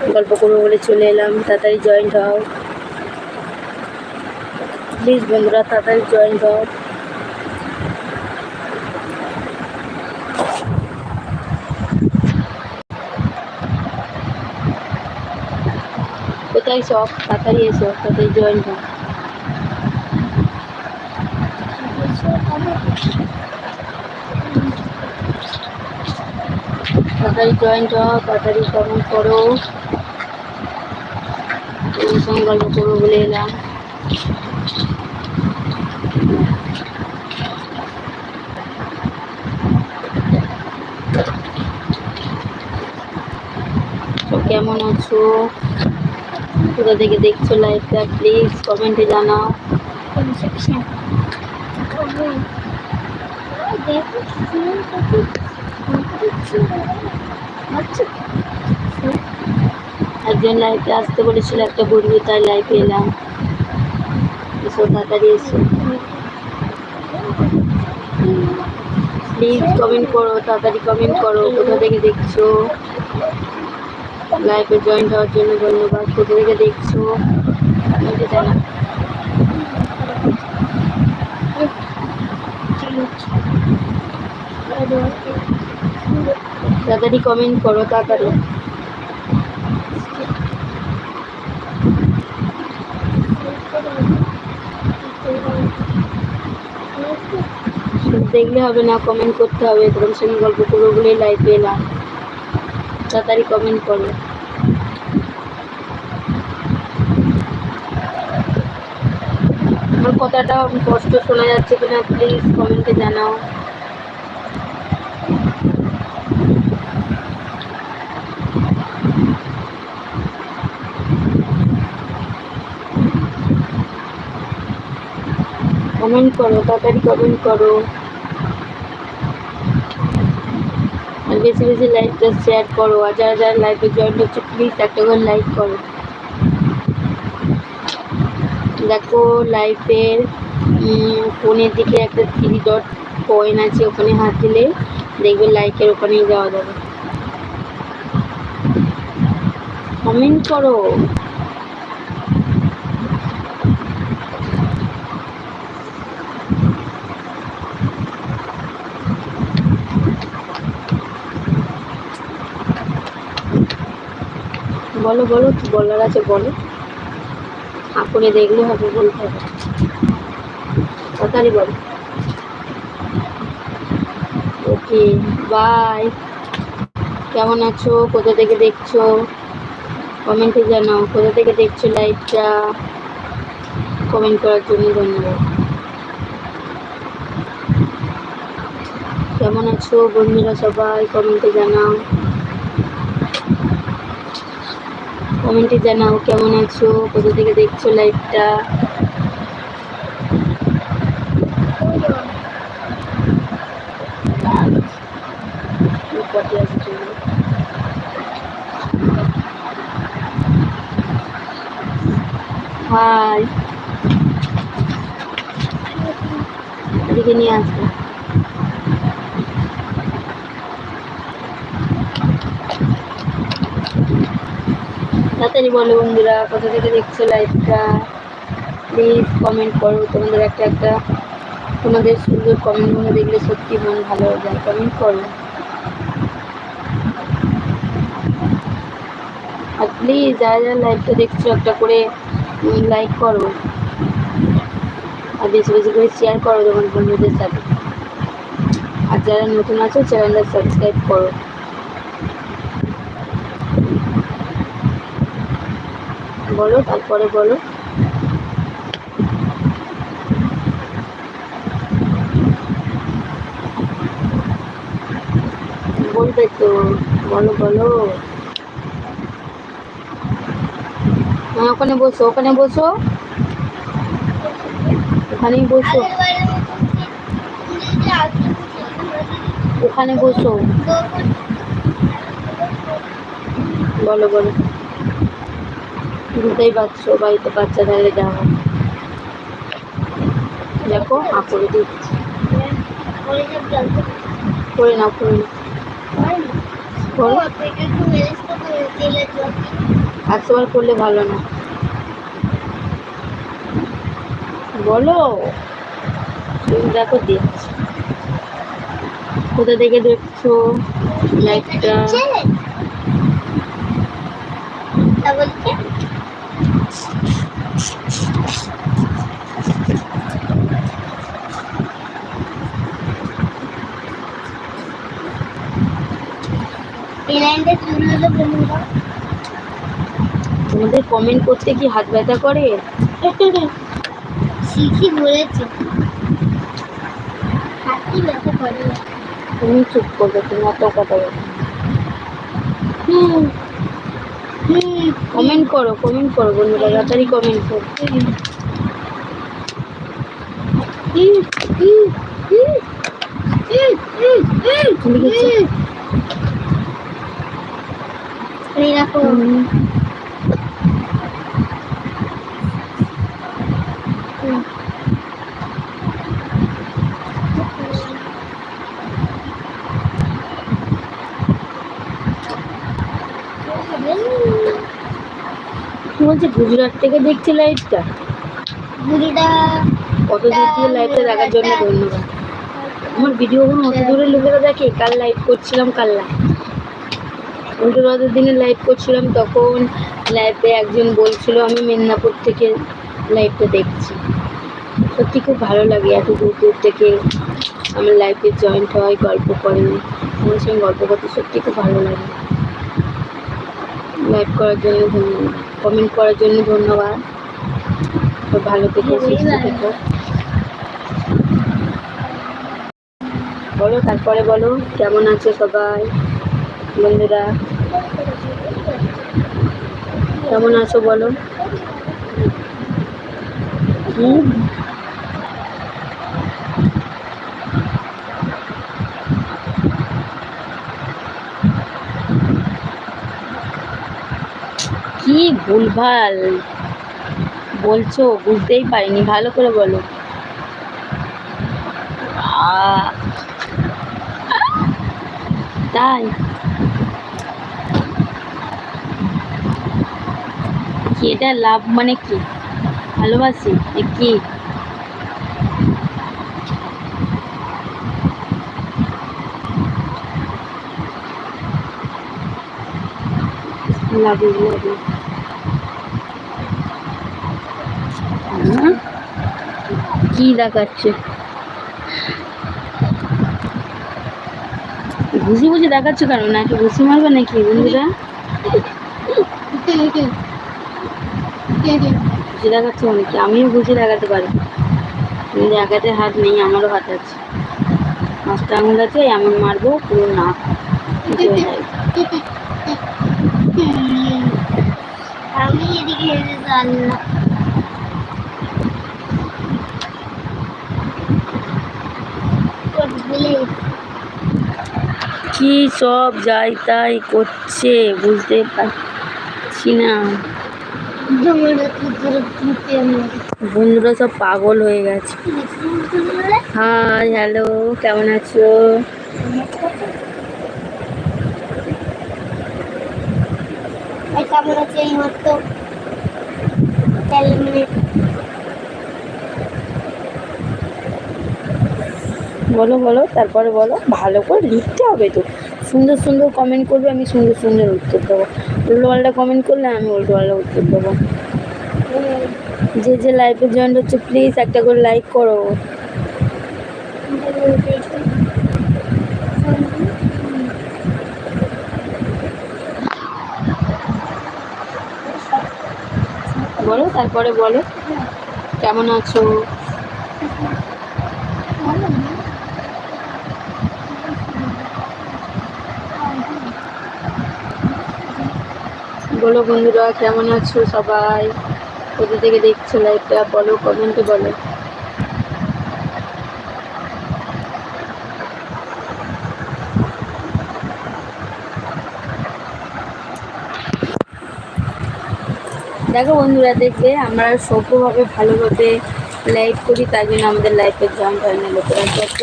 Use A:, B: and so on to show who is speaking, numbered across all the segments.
A: গল্প করব বলে চলে এলাম। তাড়াতাড়ি জয়েন্ট হও। প্লিজ বন্ধুরা, তাড়াতাড়ি জয়েন্ট হও। কোথায় সব? তাড়াতাড়ি এসো, তাড়াতাড়ি জয়েন্ট হও। তাড়াতাড়ি জয়েন্ট হও, তাড়াতাড়ি কমেন্ট করো। তোমার সঙ্গে করব বলে এলাম কেমন আছো কোথা থেকে দেখছ লাইভটা প্লিজ কমেন্টে জানাও একজন লাইফে আসতে বলেছিল, একটা বন্ধু তার লাইফে এলাম। এসো তাড়াতাড়ি এসো প্লিজ কমেন্ট করো, তাড়াতাড়ি কমেন্ট করো, কোথা থেকে দেখছ? লাইফে জয়েন হওয়ার জন্য ধন্যবাদ, কোথা থেকে দেখছ? তাড়াতাড়ি কমেন্ট করো, তাড়াতাড়ি শুধু দেখলে হবে না কমেন্ট করতে হবে, এরকম শ্রেণি গল্প পুরোগুলোই বলেই লাইভে না। তাড়াতাড়ি কমেন্ট করো। আমার কথাটা কষ্ট শোনা যাচ্ছে কিনা প্লিজ কমেন্টে জানাও। কমেন্ট করো, তাড়াতাড়ি কমেন্ট করো। আর বেশি বেশি লাইভটা শেয়ার করো, আর যারা যারা লাইভে জয়েন হচ্ছে প্লিজ একটা করে লাইক করো। দেখো লাইভের ফোনের দিকে একটা থ্রি ডট কয়েন আছে ওখানে হাত দিলে, দেখবে লাইকের ওখানেই যাওয়া যাবে। কমেন্ট করো। বলো বলো, কি বলার আছে বলো। আপনি দেখলে হবে, বলতে হবে। তাড়াতাড়ি বলো। ওকে বাই কেমন আছো? কোথা থেকে দেখছ? কমেন্টে জানাও। কোথা থেকে দেখছ লাইভটা কমেন্ট করার জন্য ধন্যবাদ। কেমন আছো বন্ধুরা সবাই? কমেন্টে জানাও। কমেন্টে জানাও কেমন আছো কোথা থেকে দেখছ লাইভটা? হাই এদিকে নিয়ে আসবে। তাড়াতাড়ি বলো বন্ধুরা, কোথা থেকে দেখছ লাইভটা প্লিজ কমেন্ট করো। তোমাদের একটা একটা তোমাদের সুন্দর কমেন্টগুলো দেখলে সত্যি মন ভালো হয়ে যায়। কমেন্ট করো। আর প্লিজ যারা যারা লাইভটা দেখছ, একটা করে লাইক করো। আর বেশি বেশি করে শেয়ার করো তোমার বন্ধুদের সাথে। আর যারা নতুন আছো চ্যানেলটা সাবস্ক্রাইব করো। বলো, তারপরে বলো। বলবে তো, বলো বলো। হ্যাঁ ওখানে বসো ওখানে বসো। ওখানেই বসো। ওখানে বসো। বলো বলো। বুঝতেই পারছ বাড়িতে বাচ্চা থাকলে যাব দেখো আ করে দিচ্ছি করে নাও করে নাও। করো
B: থেকে একটু মেরেজ করতে তেলের জল
A: একশো বার করলে ভালো না। বলো। দেখো, দেখছি। কোথা থেকে দেখছ? লাইটটা
B: তা বলছে এই লাইনটা শুরু হলো বন্ধুরা
A: তোমাদের কমেন্ট করতে কি হাত ব্যথা করে?
B: শিখি বলেছে। হাতি ব্যথা করে?
A: তুমি চুপ করবে তুমি এত কথা বলো।
B: হুম।
A: কমেন্ট করো কমেন্ট করো বন্ধুরা তাড়াতাড়ি কমেন্ট করো।
B: হুম। হুম হুম হুম হুম হুম হুম এই দেখো
A: হুম। বলছে গুজরাট থেকে দেখছে লাইভটা কত দূর দিয়ে লাইভটা দেখার জন্য ধন্যবাদ। আমার ভিডিও কোনো অত দূরের লোকেরা দেখে কাল লাইভ করছিলাম কাল লাইভ রথের দিনে লাইভ করছিলাম, তখন লাইভে একজন বলছিল, আমি মেদিনীপুর থেকে লাইভটা দেখছি। সত্যি খুব ভালো লাগে এত দূর দূর থেকে আমার লাইফে জয়েন্ট হয়, গল্প করে আমার সঙ্গে গল্প করতে, সত্যি খুব ভালো লাগে। লাইভ করার জন্য ধন্যবাদ কমেন্ট করার জন্য ধন্যবাদ। তো ভালো থেকো থেকো। বলো, তারপরে বলো, কেমন আছো সবাই? বন্ধুরা। কেমন আছো বলো? হুম? কি ভুলভাল বলছো? বুঝতেই পারিনি ভালো করে বলো। তাই? কি এটা লাভ মানে কি? ভালোবাসি? কি? লাভ কি দেখাচ্ছে? ঘুষি বুঝি দেখাচ্ছ কেন? নাকি ঘুষি মারবে নাকি বন্ধুরা? ঘুষি দেখাচ্ছ অনেকে আমিও ঘুষি দেখাতে পারি। কিন্তু একাতে হাত নেই আমারও হাত আছে। পাঁচটা আঙুল আছে এমন মারবো পুরো নাক উঁচু যাবে।
B: আমি এদিকে হেরে
A: কি সব যাই তাই করছে বুঝতে পারছি না
B: তোমরা কি করে দিতে আমরা
A: বন্ধুরা সব পাগল হয়ে গেছে। হাই হ্যালো কেমন আছো?
B: এই কেমন আছে এই মাত্র
A: বলো বলো তারপরে বলো। ভালো করে লিখতে হবে তো। সুন্দর সুন্দর কমেন্ট করবে, আমি সুন্দর সুন্দর উত্তর দেবো। উল্টো পাল্টা কমেন্ট করলে আমি উল্টো পাল্টা উত্তর দেবো। যে যে লাইফে জয়েন হচ্ছে প্লিজ একটা করে লাইক করো। বলো, তারপরে বলো। কেমন আছো? বলো বন্ধুরা, কেমন আছো সবাই? কোথা থেকে দেখছ লাইভটা বলো কমেন্টে বলো। দেখো বন্ধুরা, দেখবে আমরা সভ্যভাবে ভালোভাবে লাইভ করি তাই জন্য আমাদের লাইফে জয়েন্ট হয় না লোকেরা। যত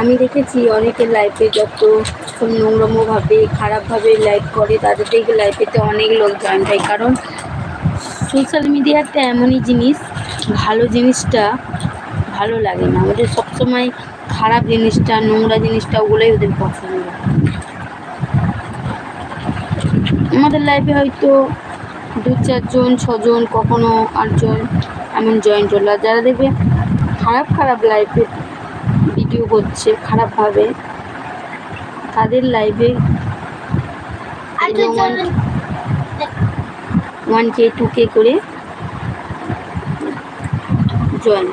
A: আমি দেখেছি, অনেকের লাইফে যত সব নোংরমোভাবে খারাপভাবে লাইভ করে, তাদের দেখে লাইফেতে অনেক লোক জয়েন হয় কারণ সোশ্যাল মিডিয়া একটা এমনই জিনিস, ভালো জিনিসটা ভালো লাগে না। ওদের সবসময় খারাপ জিনিসটা, নোংরা জিনিসটা ওগুলোই ওদের পছন্দ। আমাদের লাইফে হয়তো দু চারজন, ছজন, কখনো আটজন এমন জয়েন্ট হলো যারা দেখবে খারাপ খারাপ লাইফে ভিডিও করছে, খারাপভাবে তাদের লাইভে ওয়ান কে টু কে করে জয়েন্ট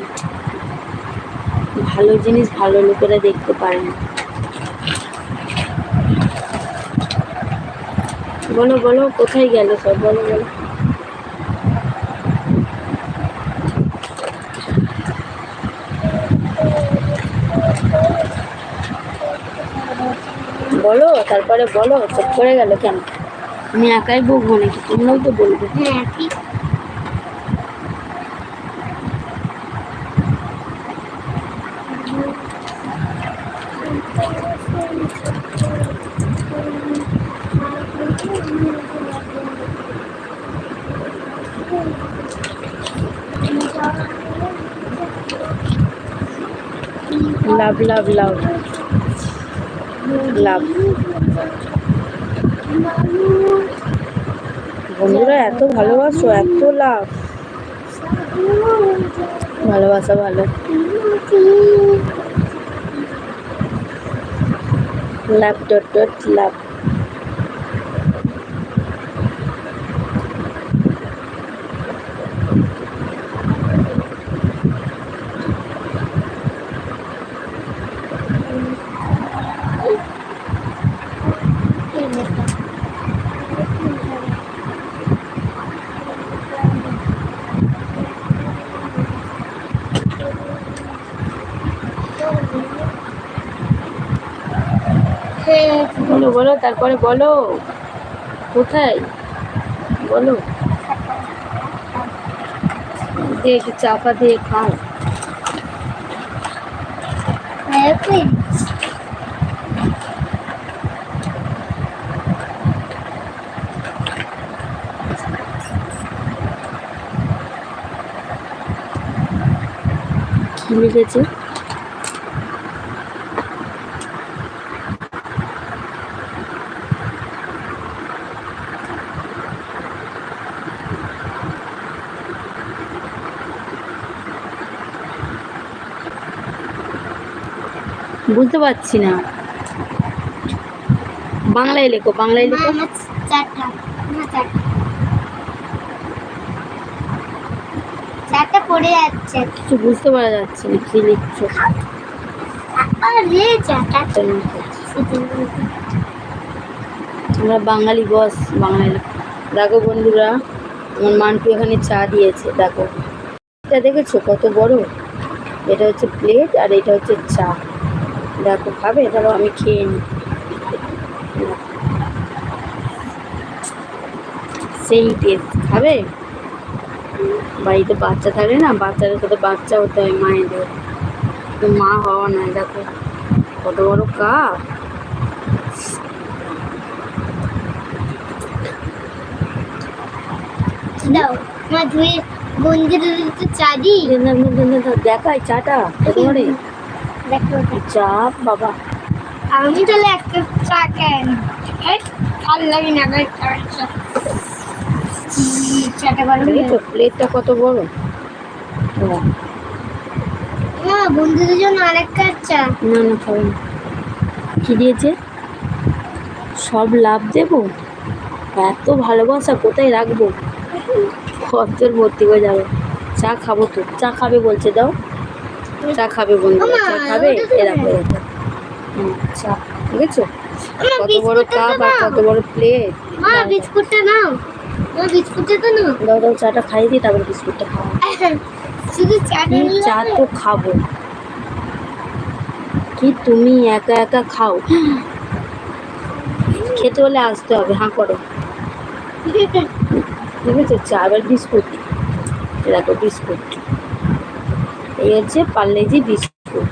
A: ভালো জিনিস ভালো লোকেরা দেখতে পারে না। বলো বলো কোথায় গেল সব? বলো বলো। বলো বলো, চুপ করে গেল কেন? আমি একাই বকবো নাকি? তোমরাও তো বলবে।
B: হ্যাঁ
A: লাভ লাভ লাভ লাভ। বন্ধুরা এত ভালোবাসো এত লাভ। ভালোবাসা ভালো। লাভ ডট ডট লাভ
B: হ্যাঁ
A: বলো তারপরে বলো কোথায়? বলো। দিয়ে একটু চাপা দিয়ে খাও।
B: হ্যাঁ
A: কি লিখেছে বুঝতে পারছি না। বাংলায় লেখো বাংলায় লেখো।
B: চারটা পড়ে যাচ্ছে।
A: কিছু বুঝতে পারা যাচ্ছে না কি লিখছো?
B: আরে
A: আমরা বাঙালি বস বাংলায় লেখো। দেখো বন্ধুরা আমার মান্টু এখানে চা দিয়েছে দেখো। এটা দেখেছ কত বড়? এটা হচ্ছে প্লেট আর এটা হচ্ছে চা। দেখো খাবে ধরো আমি খেয়ে নিই। সেই টেস্ট খাবে? বাড়িতে বাচ্চা থাকে না বাচ্চাদের সাথে বাচ্চা হতে হয় মায়েদের। মা হওয়া নয় দেখো কত বড় কাপ
B: দাও মা ধুয়ে বন্ধুদের তো চা দিই
A: দেখাই চাটা কত বাবা
B: আমি তাহলে একটা চা কেন ভালো লাগে না চাটা ভালো
A: প্লেটটা কত বড়?
B: বন্ধুদের জন্য আরেক কাপ চা
A: না না খাবে না। কি দিয়েছে? সব লাভ দেব? এত ভালোবাসা কোথায় রাখব? খরচর ভর্তি হয়ে যাবে। চা খাব তো। চা খাবে বলছে দাও। চা খাবে বন্ধু চা খাবে? এরকম এরকম চা দেখেছ
B: মা
A: কত বড় কাপ আর কত বড় প্লেট
B: মা বিস্কুটটা নাও। মা বিস্কুটটা তো নাও।
A: দাও দাও চাটা খাইয়ে দিই তারপর বিস্কুটটা খাওয়া
B: শুধু নিলে
A: চা তো খাব। কি তুমি একা একা খাও? খেতে হলে আসতে হবে হাঁ করো। ঠিক আছে চা আবার বিস্কুট। দেখো বিস্কুট। হচ্ছে পার্লেজি বিস্কুট।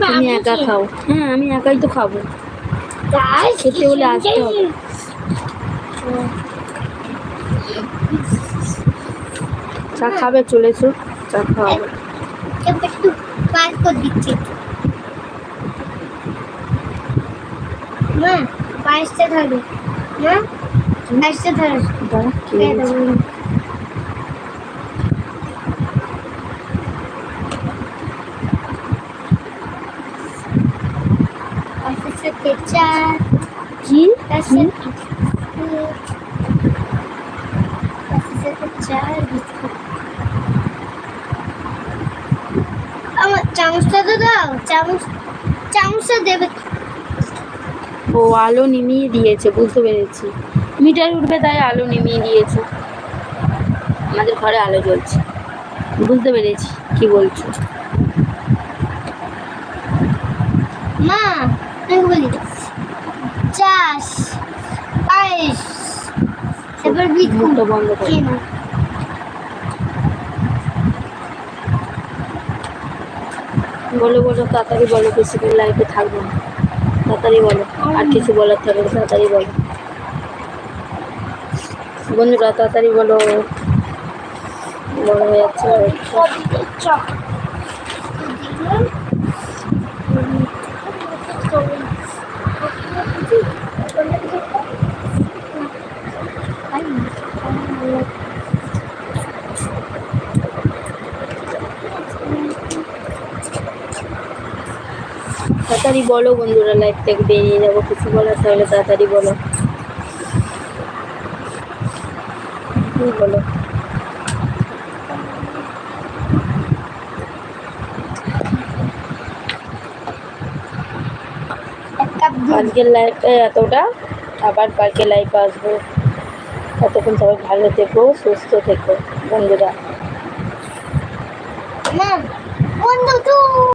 A: তুমি একা খাও। হ্যাঁ আমি একাই তো খাব। খেতে হলে আসতে হবে। চা খাবে চলেছো? চা খাওয়াবো
B: একটু পাস করে দিচ্ছি। মা পায়েসটা ধরো। মা পায়েসটা ধরো।
A: দাঁড়া
B: খেয়ে
A: খেয়ে
B: দেবো।
A: নিচ্ছি।
B: পায়েসের সাথে চা বিস্কুট আমার চামচটা তো দাও চামচ চামচটা দেবে।
A: ও আলো নিমিয়ে দিয়েছে বুঝতে পেরেছি। মিটার উঠবে তাই আলো নিমিয়ে দিয়েছে। আমাদের ঘরে আলো জ্বলছে। বুঝতে পেরেছি কি বলছো?
B: মা আমি বলি চাষ। এবার বিস্কুট
A: মুখটা বন্ধ করো। বলো বলো তাড়াতাড়ি বলো বেশিক্ষণ লাইফে থাকব না। তাড়াতাড়ি বলো আর কিছু বলার থাকলে তাড়াতাড়ি বলো। বন্ধুরা তাড়াতাড়ি বলো। বড় হয়ে যাচ্ছে তাড়াতাড়ি বলো বন্ধুরা লাইফ থেকে বেরিয়ে যাব। কিছু বলার তাহলে তাড়াতাড়ি বলো। বলো? আজকের লাইফে এতটা, আবার কালকে লাইফ আসব। ততক্ষণ সবাই ভালো থেকো, সুস্থ থেকো, বন্ধুরা।